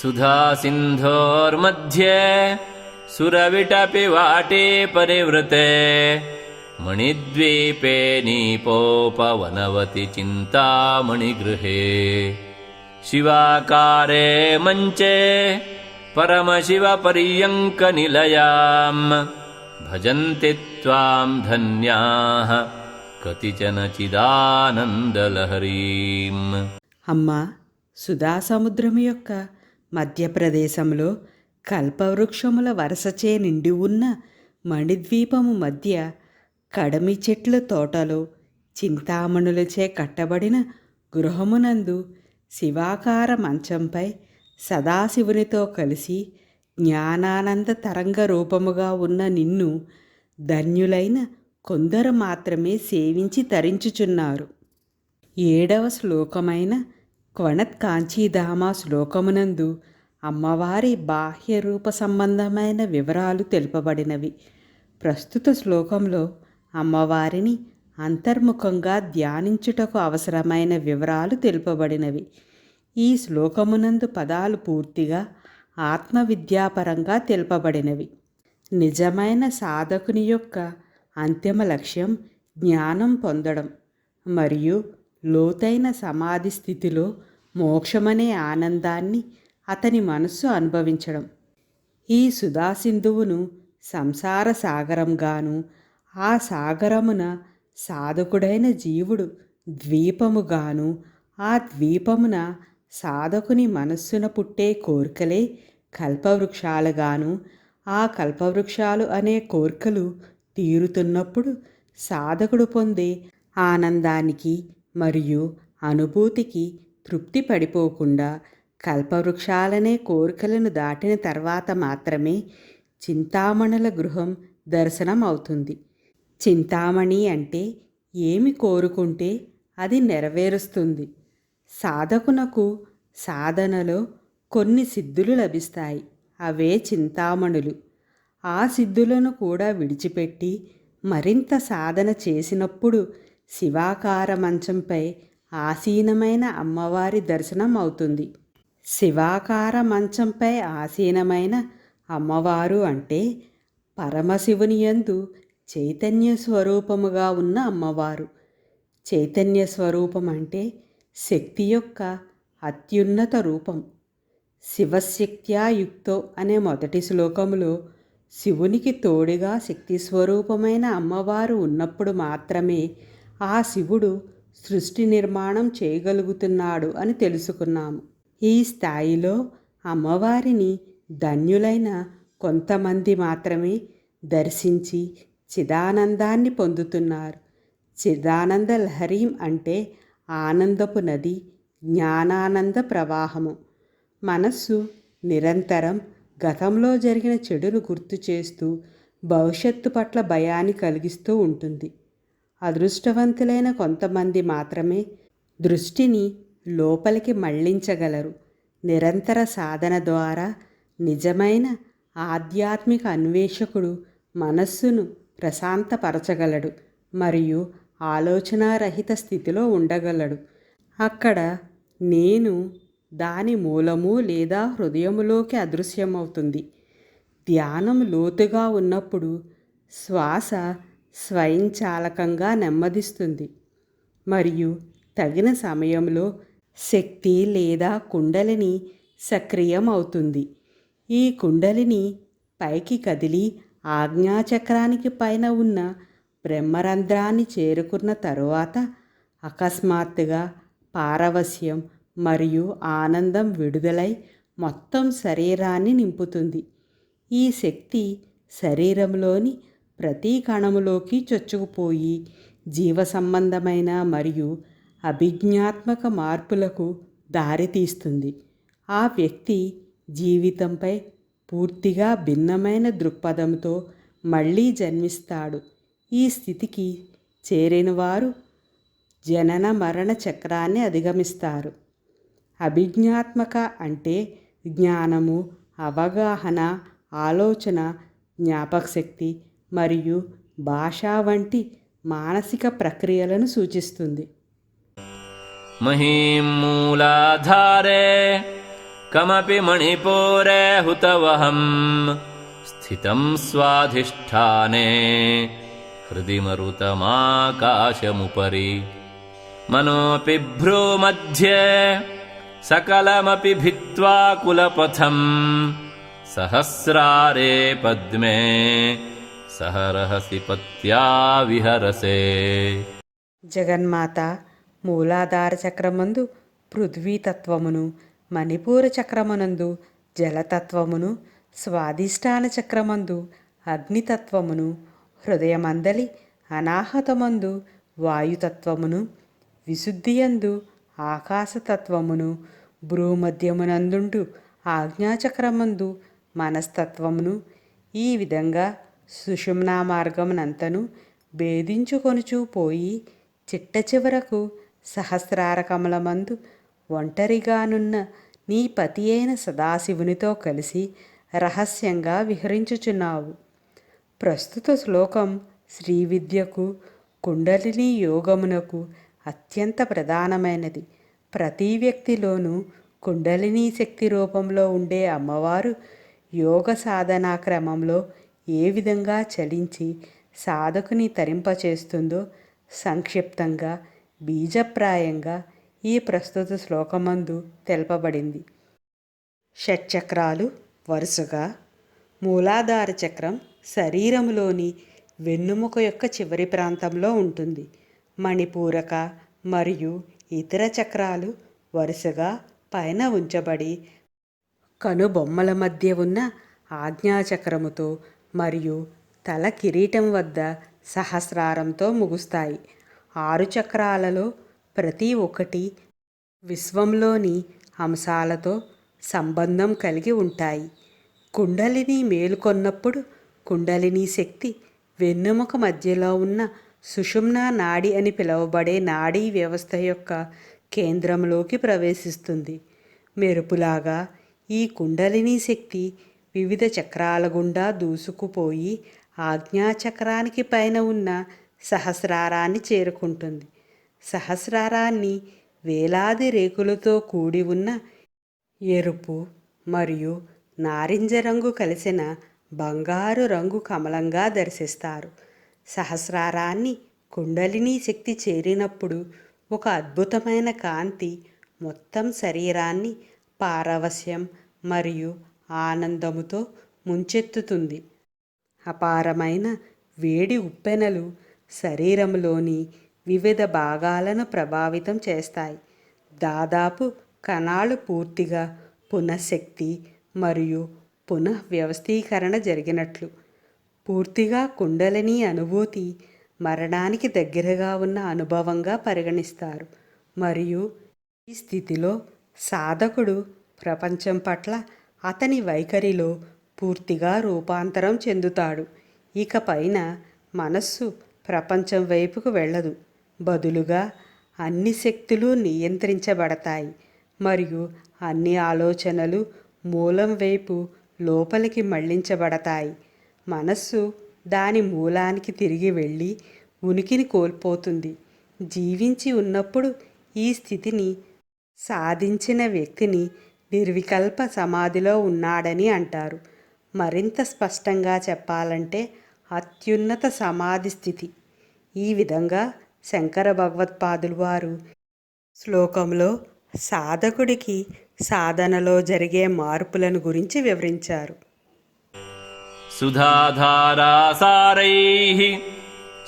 सुधासिन्धोर्मध्ये सुरविटपि वाटे परिवृते मणिद्वीपे नीपोपवनवति चिन्तामणिगृहे शिवाकारे मञ्चे परमशिवपर्यङ्कनिलयाम् भजन्ति त्वाम् धन्याः कतिचन चिदानन्दलहरीम् అమ్మ సుధాసముద్రము యొక్క మధ్యప్రదేశంలో కల్పవృక్షముల వరసచే నిండి ఉన్న మణిద్వీపము మధ్య కడమి చెట్ల తోటలో చింతామణులచే కట్టబడిన గృహమునందు శివాకార మంచంపై సదాశివునితో కలిసి జ్ఞానానంద తరంగ రూపముగా ఉన్న నిన్ను ధన్యులైన కొందరు మాత్రమే సేవించి తరించుచున్నారు. ఏడవ శ్లోకమైన క్వణత్ కాంచీధామ శ్లోకమునందు అమ్మవారి బాహ్య రూప సంబంధమైన వివరాలు తెలుపబడినవి. ప్రస్తుత శ్లోకంలో అమ్మవారిని అంతర్ముఖంగా ధ్యానించుటకు అవసరమైన వివరాలు తెలుపబడినవి. ఈ శ్లోకమునందు పదాలు పూర్తిగా ఆత్మవిద్యాపరంగా తెలుపబడినవి. నిజమైన సాధకుని యొక్క అంతిమ లక్ష్యం జ్ఞానం పొందడం మరియు లోతైన సమాధి స్థితిలో మోక్షమనే ఆనందాన్ని అతని మనస్సు అనుభవించడం. ఈ సుధాసింధువును సంసార సాగరంగాను ఆ సాగరమున సాధకుడైన జీవుడు ద్వీపముగాను ఆ ద్వీపమున సాధకుని మనస్సున పుట్టే కోరికలే కల్పవృక్షాలుగాను ఆ కల్పవృక్షాలు అనే కోరికలు తీరుతున్నప్పుడు సాధకుడు పొందే ఆనందానికి మరియు అనుభూతికి తృప్తి పడిపోకుండా కల్పవృక్షాలనే కోరికలను దాటిన తర్వాత మాత్రమే చింతామణుల గృహం దర్శనం అవుతుంది చింతామణి అంటే ఏమి కోరుకుంటే అది నెరవేరుస్తుంది. సాధకునకు సాధనలో కొన్ని సిద్ధులు లభిస్తాయి. అవే చింతామణులు. ఆ సిద్ధులను కూడా విడిచిపెట్టి మరింత సాధన చేసినప్పుడు శివాకార మంచంపై ఆసీనమైన అమ్మవారి దర్శనం అవుతుంది శివాకార మంచంపై ఆసీనమైన అమ్మవారు అంటే పరమశివుని యందు చైతన్య స్వరూపముగా ఉన్న అమ్మవారు. చైతన్య స్వరూపం అంటే శక్తి యొక్క అత్యున్నత రూపం. శివశక్త్యాయుక్తో అనే మొదటి శ్లోకములో శివునికి తోడుగా శక్తి స్వరూపమైన అమ్మవారు ఉన్నప్పుడు మాత్రమే ఆ శివుడు సృష్టి నిర్మాణం చేయగలుగుతున్నాడు అని తెలుసుకున్నాము. ఈ స్థాయిలో అమ్మవారిని ధన్యులైన కొంతమంది మాత్రమే దర్శించి చిదానందాన్ని పొందుతున్నారు. చిదానంద లహరీం అంటే ఆనందపు నది జ్ఞానానంద ప్రవాహము. మనస్సు నిరంతరం గతంలో జరిగిన చెడును గుర్తు చేస్తూ భవిష్యత్తు పట్ల భయాన్ని కలిగిస్తూ ఉంటుంది. అదృష్టవంతులైన కొంతమంది మాత్రమే దృష్టిని లోపలికి మళ్ళించగలరు. నిరంతర సాధన ద్వారా నిజమైన ఆధ్యాత్మిక అన్వేషకుడు మనస్సును ప్రశాంతపరచగలడు మరియు ఆలోచనారహిత స్థితిలో ఉండగలడు. అక్కడ నేను దాని మూలము లేదా హృదయములోకి అదృశ్యమవుతుంది. ధ్యానం లోతుగా ఉన్నప్పుడు శ్వాస స్వయంచాలకంగా నెమ్మదిస్తుంది. మరియు తగిన సమయంలో శక్తి లేదా కుండలిని సక్రియం అవుతుంది ఈ కుండలిని పైకి కదిలి ఆజ్ఞాచక్రానికి పైన ఉన్న బ్రహ్మరంధ్రాన్ని చేరుకున్న తరువాత అకస్మాత్తుగా పారవస్యం మరియు ఆనందం విడుదలై మొత్తం శరీరాన్ని నింపుతుంది. ఈ శక్తి శరీరంలోని ప్రతి కణములోకి చొచ్చుకుపోయి జీవ సంబంధమైన మరియు అభిజ్ఞాత్మక మార్పులకు దారితీస్తుంది. ఆ వ్యక్తి జీవితంపై పూర్తిగా భిన్నమైన దృక్పథంతో మళ్ళీ జన్మిస్తాడు. ఈ స్థితికి చేరిన వారు జనన మరణ చక్రాన్ని అధిగమిస్తారు. అభిజ్ఞాత్మక అంటే జ్ఞానము అవగాహన ఆలోచన జ్ఞాపకశక్తి మరియు భాష వంటి మానసిక ప్రక్రియలను సూచిస్తుంది. మహీం మూలాధారే కమపి మణిపూరే హుతవహం స్థితం స్వాధిష్టానే హృది మరుతమాకాశముపరి మనోపి భ్రూమధ్యే సకలమపి భిత్వా కులపథం సహస్రారే పద్మే. సహ రహసి పత్యా విహరసే. జగన్మాత మూలాధార చక్రమందు పృథ్వీతత్వమును మణిపూర చక్రమునందు జలతత్వమును స్వాధిష్టాన చక్రమందు అగ్నితత్వమును హృదయమందలి అనాహతమందు వాయుతత్వమును విశుద్ధియందు ఆకాశతత్వమును భ్రూమధ్యమునందుండు ఆజ్ఞాచక్రమందు మనస్తత్వమును ఈ విధంగా సుషుమ్నా మార్గమునంతను భేదించుకొనుచూ పోయి చిట్ట చివరకు సహస్రార కమలమందు ఒంటరిగానున్న నీ పతి అయిన సదాశివునితో కలిసి రహస్యంగా విహరించుచున్నావు. ప్రస్తుత శ్లోకం శ్రీ విద్యకు కుండలిని యోగమునకు అత్యంత ప్రధానమైనది. ప్రతి వ్యక్తిలోనూ కుండలిని శక్తి రూపంలో ఉండే అమ్మవారు యోగ సాధనా క్రమంలో ఏ విధంగా చలించి సాధకుని తరింపచేస్తుందో సంక్షిప్తంగా బీజప్రాయంగా ఈ ప్రస్తుత శ్లోకమందు తెలపబడింది. షట్చక్రాలు వరుసగా మూలాధార చక్రం శరీరంలోని వెన్నుముక యొక్క చివరి ప్రాంతంలో ఉంటుంది. మణిపూరక మరియు ఇతర చక్రాలు వరుసగా పైన ఉంచబడి కనుబొమ్మల మధ్య ఉన్న ఆజ్ఞాచక్రముతో మరియు తల కిరీటం వద్ద సహస్రారంతో ముగుస్తాయి. ఆరు చక్రాలలో ప్రతి ఒక్కటి విశ్వంలోని అంశాలతో సంబంధం కలిగి ఉంటాయి. కుండలిని మేలుకొన్నప్పుడు కుండలిని శక్తి వెన్నెముక మధ్యలో ఉన్న సుషుమ్నా నాడి అని పిలువబడే నాడీ వ్యవస్థ యొక్క కేంద్రంలోకి ప్రవేశిస్తుంది. మెరుపులాగా ఈ కుండలిని శక్తి వివిధ చక్రాల గుండా దూసుకుపోయి ఆజ్ఞాచక్రానికి పైన ఉన్న సహస్రారాన్ని చేరుకుంటుంది. సహస్రారాన్ని వేలాది రేకులతో కూడి ఉన్న ఎరుపు మరియు నారింజ రంగు కలిసిన బంగారు రంగు కమలంగా దర్శిస్తారు. సహస్రారాన్ని కుండలిని శక్తి చేరినప్పుడు ఒక అద్భుతమైన కాంతి మొత్తం శరీరాన్ని పారవశ్యం మరియు ఆనందముతో ముంచెత్తుతుంది. అపారమైన వేడి ఉప్పెనలు శరీరంలోని వివిధ భాగాలను ప్రభావితం చేస్తాయి. దాదాపు కణాలు పూర్తిగా పునఃశక్తి మరియు పునః వ్యవస్థీకరణ జరిగినట్లు. పూర్తిగా కుండలిని అనుభూతి మరణానికి దగ్గరగా ఉన్న అనుభవంగా పరిగణిస్తారు. మరియు ఈ స్థితిలో సాధకుడు ప్రపంచం పట్ల అతని వైఖరిలో పూర్తిగా రూపాంతరం చెందుతాడు. ఇకపైన మనస్సు ప్రపంచం వైపుకు వెళ్ళదు. బదులుగా అన్ని శక్తులు నియంత్రించబడతాయి. మరియు అన్ని ఆలోచనలు మూలం వైపు లోపలికి మళ్ళించబడతాయి. మనస్సు దాని మూలానికి తిరిగి వెళ్ళి ఉనికిని కోల్పోతుంది. జీవించి ఉన్నప్పుడు ఈ స్థితిని సాధించిన వ్యక్తిని నిర్వికల్ప సమాధిలో ఉన్నాడని అంటారు. మరింత స్పష్టంగా చెప్పాలంటే అత్యున్నత సమాధి స్థితి. ఈ విధంగా శంకర భగవత్పాదులు వారు శ్లోకంలో సాధకుడికి సాధనలో జరిగే మార్పులను గురించి వివరించారు. సుధాధారాసారై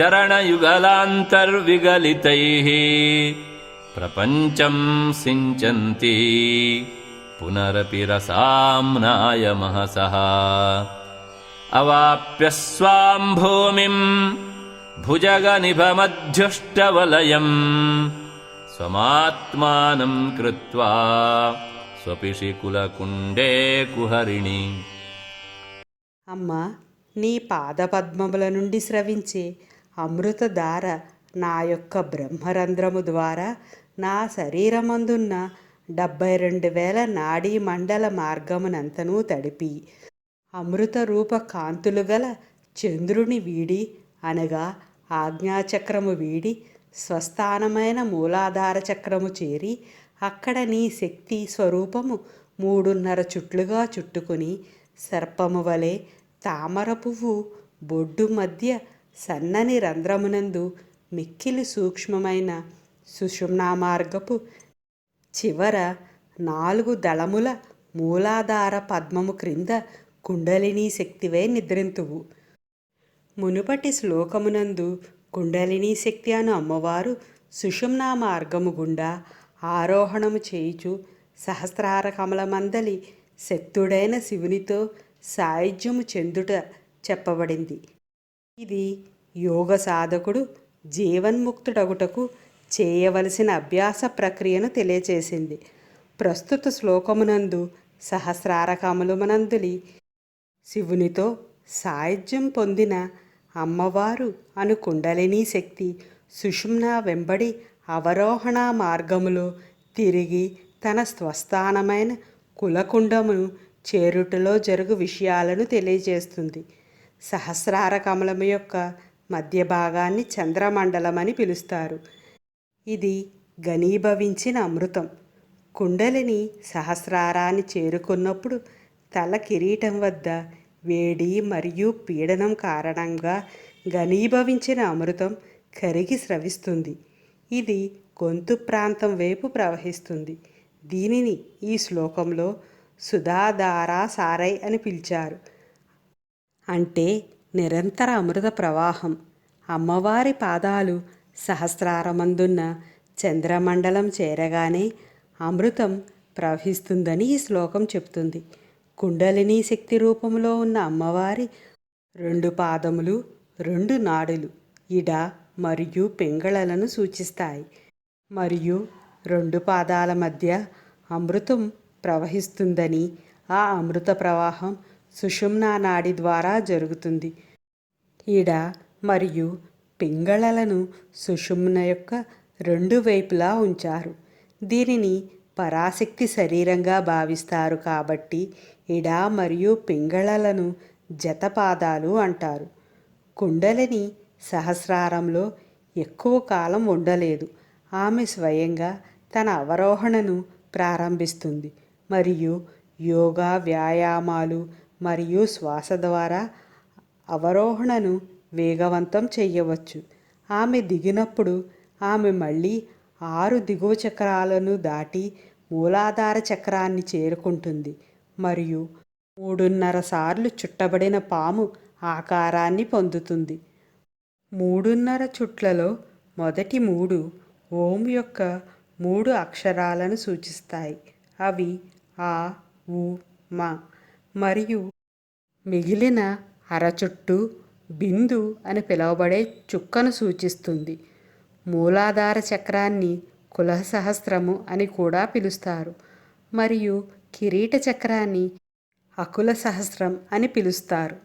చరణయుగలాంతర్విగలితై ప్రపంచం సించంతి पुनरपि रसाम्नाय महसः अवाप्य स्वां भूमिं भुजगनिभमध्युष्टवलयम् स्वमात्मानं कृत्वा स्वपिशिकुलकुण्डे कुहरिणि అమ్మ నీ పాదపద్మముల నుండి స్రవించే అమృతధార నా యొక్క బ్రహ్మరంధ్రము ద్వారా నా శరీరమందున్న డెబ్బై రెండు వేల నాడీ మండల మార్గమునంతనూ తడిపి అమృత రూప కాంతులు గల చంద్రుని వీడి అనగా ఆజ్ఞాచక్రము వీడి స్వస్థానమైన మూలాధార చక్రము చేరి అక్కడ నీ శక్తి స్వరూపము మూడున్నర చుట్లుగా చుట్టుకుని సర్పము వలె తామర పువ్వు బొడ్డు మధ్య సన్నని రంధ్రమునందు మిక్కిలి సూక్ష్మమైన సుషుమ్నామార్గపు మార్గపు చివర నాలుగు దళముల మూలాధార పద్మము క్రింద కుండలినీ శక్తివే నిద్రింతువు. మునుపటి శ్లోకమునందు కుండలినీ శక్తి అను అమ్మవారు సుషుమ్నా మార్గము గుండా ఆరోహణము చేయుచు సహస్రార కమలమందలి శక్తుడైన శివునితో సాయుధ్యము చెందుట చెప్పబడింది. ఇది యోగ సాధకుడు జీవన్ముక్తుడగుటకు చేయవలసిన అభ్యాస ప్రక్రియను తెలియచేసింది. ప్రస్తుత శ్లోకమునందు సహస్రారకములమునందులి శివునితో సాయుధ్యం పొందిన అమ్మవారు అను కుండలినీ శక్తి సుషుమ్న వెంబడి అవరోహణ మార్గములో తిరిగి తన స్వస్థానమైన కులకుండమును చేరుటలో జరుగు విషయాలను తెలియజేస్తుంది. సహస్రార కమలము యొక్క మధ్య భాగాన్ని చంద్రమండలం అని పిలుస్తారు. ఇది ఘనీభవించిన అమృతం. కుండలిని సహస్రారాన్ని చేరుకున్నప్పుడు తల కిరీటం వద్ద వేడి మరియు పీడనం కారణంగా ఘనీభవించిన అమృతం కరిగి స్రవిస్తుంది. ఇది గొంతు ప్రాంతం వైపు ప్రవహిస్తుంది. దీనిని ఈ శ్లోకంలో సుధాధారా సారై అని పిలిచారు. అంటే నిరంతర అమృత ప్రవాహం. అమ్మవారి పాదాలు సహస్రారమందున్న చంద్రమండలం చేరగానే అమృతం ప్రవహిస్తుందని ఈ శ్లోకం చెప్తుంది. కుండలిని శక్తి రూపంలో ఉన్న అమ్మవారి రెండు పాదములు రెండు నాడులు ఇడ మరియు పెంగళలను సూచిస్తాయి. మరియు రెండు పాదాల మధ్య అమృతం ప్రవహిస్తుందని ఆ అమృత ప్రవాహం సుషుమ్నా నాడి ద్వారా జరుగుతుంది. ఈడ మరియు పింగళలను సుషుమ్న యొక్క రెండు వైపులా ఉంచారు. దీనిని పరాశక్తి శరీరంగా భావిస్తారు కాబట్టి ఇడా మరియు పింగళలను జతపాదాలు అంటారు. కుండలిని సహస్రారంలో ఎక్కువ కాలం ఉండలేదు. ఆమె స్వయంగా తన అవరోహణను ప్రారంభిస్తుంది మరియు యోగా వ్యాయామాలు మరియు శ్వాస ద్వారా అవరోహణను వేగవంతం చేయవచ్చు. ఆమె దిగినప్పుడు ఆమె మళ్ళీ ఆరు దిగువ చక్రాలను దాటి మూలాధార చక్రాన్ని చేరుకుంటుంది. మరియు మూడున్నర సార్లు చుట్టబడిన పాము ఆకారాన్ని పొందుతుంది. మూడున్నర చుట్లలో మొదటి మూడు ఓం యొక్క మూడు అక్షరాలను సూచిస్తాయి. అవి ఆ ఉ మ. మరియు మిగిలిన అరచుట్టు బిందు అని పిలువబడే చుక్కను సూచిస్తుంది. మూలాధార చక్రాన్ని కుల సహస్రము అని కూడా పిలుస్తారు. మరియు కిరీట చక్రాన్ని అకుల సహస్రం అని పిలుస్తారు.